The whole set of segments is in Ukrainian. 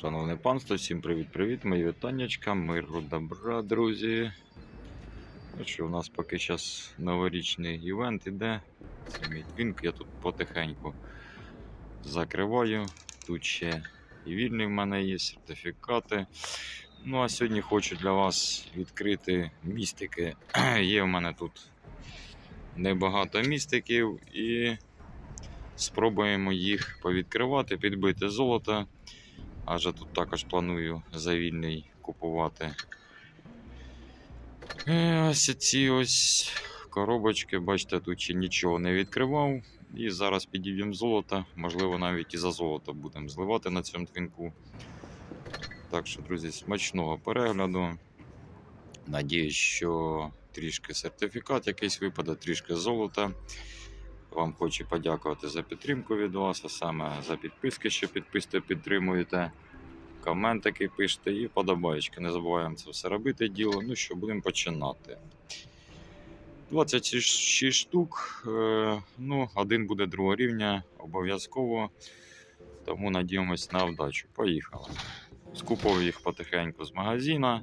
Шановне панство, всім привіт-привіт, мої вітаннячка, миру добра, друзі. Що, у нас поки зараз новорічний івент іде. Це мій твінк, я тут потихеньку закриваю. Тут ще і вільний в мене є сертифікати. Ну а сьогодні хочу для вас відкрити містики. Є в мене тут небагато містиків і спробуємо їх повідкривати, підбити золото. Адже тут також планую за вільний купувати. Е, Ось ці ось коробочки, бачите, тут ще нічого не відкривав. І зараз підіб'ємо золото, можливо, навіть і за золото будемо зливати на цьому твінку. Так що, друзі, смачного перегляду. Надіюсь, що трішки сертифікат якийсь випаде, трішки золота. Вам хочу подякувати за підтримку від вас, а саме за підписки, що підписуєте, підтримуєте. Коментики пишете і подобаєчки. Не забуваємо це все робити діло. Ну що, будемо починати. 26 штук. Е, ну, один буде другого рівня, обов'язково. Тому надіємось на вдачу. Поїхали. Скупив їх потихеньку з магазина.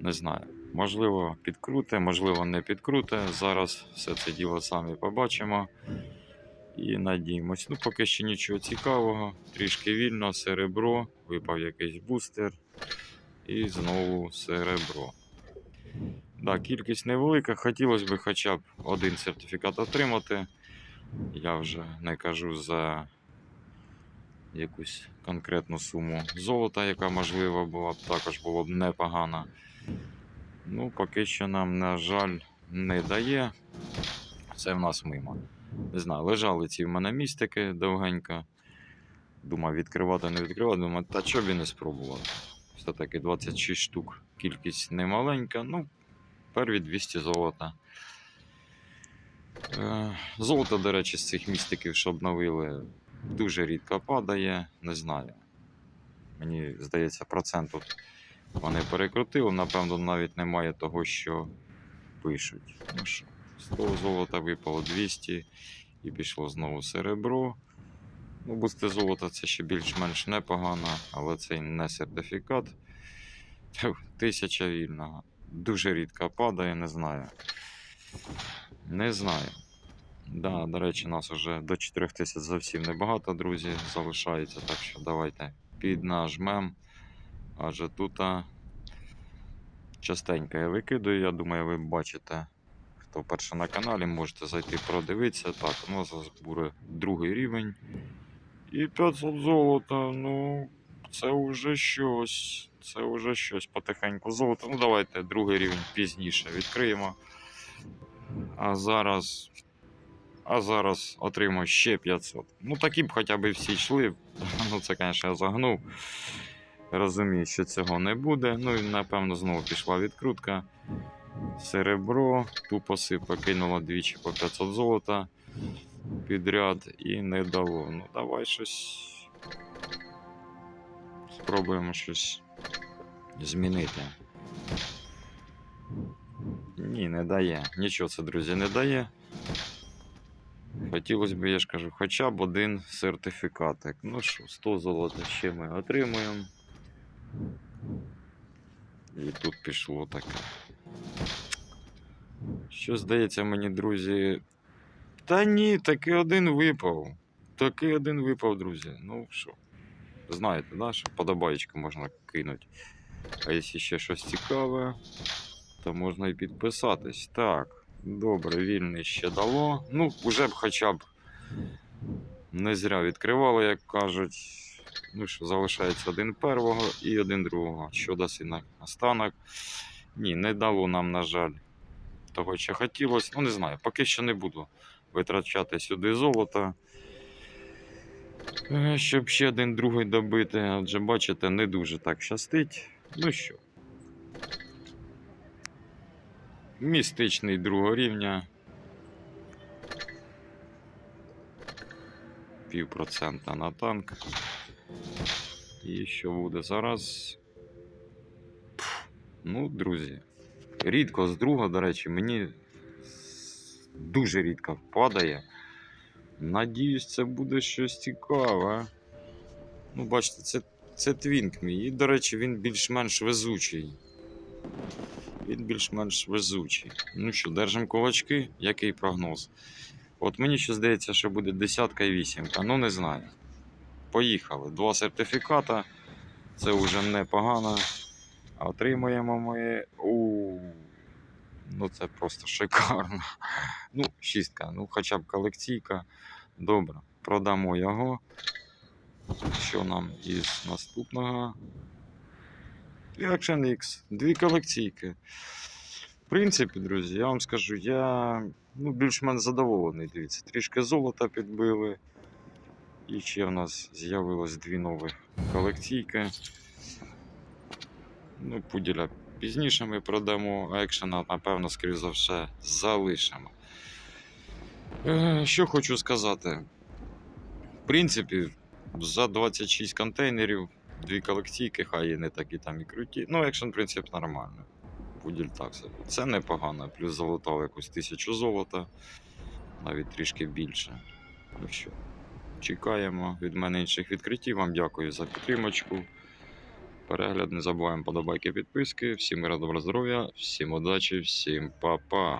Не знаю. Можливо, підкруте, можливо, не підкруте. Зараз все це діло самі побачимо. І надіємось. Ну, поки ще нічого цікавого. Трішки вільно, серебро, випав якийсь бустер. І знову серебро. Так, кількість невелика. Хотілося б хоча б один сертифікат отримати. Я вже не кажу за якусь конкретну суму золота, яка можливо була б також було б непогано. Ну, поки що нам, на жаль, не дає. Це в нас мимо. Не знаю, лежали ці в мене містики довгенько. Думав, відкривати, не відкривати. Думаю, та що б і не спробувати. Все-таки 26 штук. Кількість немаленька. Ну, перві 200 золота. Е, Золото, до речі, з цих містиків, що обновили, дуже рідко падає. Не знаю. Мені здається, процент тут вони перекрутили. Напевно, навіть немає того, що пишуть. Ну що, 100 золота випало 200 і пішло знову серебро. Ну, бусти золота це ще більш-менш непогано, але це не сертифікат. Тисяча вільного. Дуже рідко падає, не знаю. Не знаю. Да, до речі, нас вже до 4000 зовсім небагато, друзі, залишається. Так що давайте піднажмем. Адже тут частенько я викидаю, я думаю, ви бачите. Хто вперше на каналі, можете зайти продивитися. Так, у нас буде другий рівень. І 500 золота, ну, це вже щось. Це вже щось потихеньку золото. Ну, давайте другий рівень пізніше відкриємо. А зараз. А зараз отримаю ще 500. Ну, такі б хоча б всі йшли. Ну, це, звісно, я загнув. Розумію, що цього не буде. Ну і напевно знову пішла відкрутка. Серебро, тупо сипа кинула двічі по 500 золота підряд і не дало. Ну, давай щось. Спробуємо щось змінити. Ні, не дає. Нічого це, друзі, не дає. Хотілося б, я ж кажу, хоча б один сертифікатик. Ну що, 100 золота ще ми отримуємо. І тут пішло таке. Що здається мені, друзі. Та ні, таки один випав. Таки один випав, друзі. Ну що. Знаєте, да, що подобаєчку можна кинути. А якщо ще щось цікаве, то можна і підписатись. Так, добре, вільний ще дало. Ну, вже б хоча б не зря відкривали, як кажуть. Ну що, залишається один первого і один другого. Що дасть на останок? Ні, не дало нам, на жаль, того, що хотілося. Ну, не знаю, поки що не буду витрачати сюди золото. Е, Щоб ще один другий добити, адже бачите, не дуже так щастить. Ну що. Містичний другого рівня. Півпроцента на танк. І що буде зараз? Ну, друзі. Рідко з друга, до речі, мені дуже рідко падає. Надіюсь, це буде щось цікаве. Ну, бачите, це Це твінк мій. І, до речі, він більш-менш везучий. Він більш-менш везучий. Ну що, держимо кулачки. Який прогноз? От мені ще здається, що буде десятка і вісімка. Ну не знаю. Поїхали. Два сертифіката. Це вже непогано. Отримуємо ми. У. Ну це просто шикарно. Ну, шістка, ну хоча б колекційка. Добре, продамо його. Що нам із наступного? Action X. Дві колекційки. В принципі, друзі, я вам скажу, я ну, більш-менш задоволений. Дивіться, трішки золота підбили. І ще в нас з'явилось дві нові колекційки. Ну, пуділя пізніше ми продамо, а екшена, напевно, скоріш за все, залишимо. Е, що хочу сказати. В принципі, за 26 контейнерів, дві колекційки, хай і не такі там і круті. Ну, екшен, в принципі, нормально. Пуділь так собі. Це непогано. Плюс залутав якусь тисячу золота, навіть трішки більше. Ну що, чекаємо від мене інших відкриттів. Вам дякую за підтримочку. Перегляд, не забуваємо подобайки, підписки. Всім мира, добра здоров'я, всім удачі, всім па-па.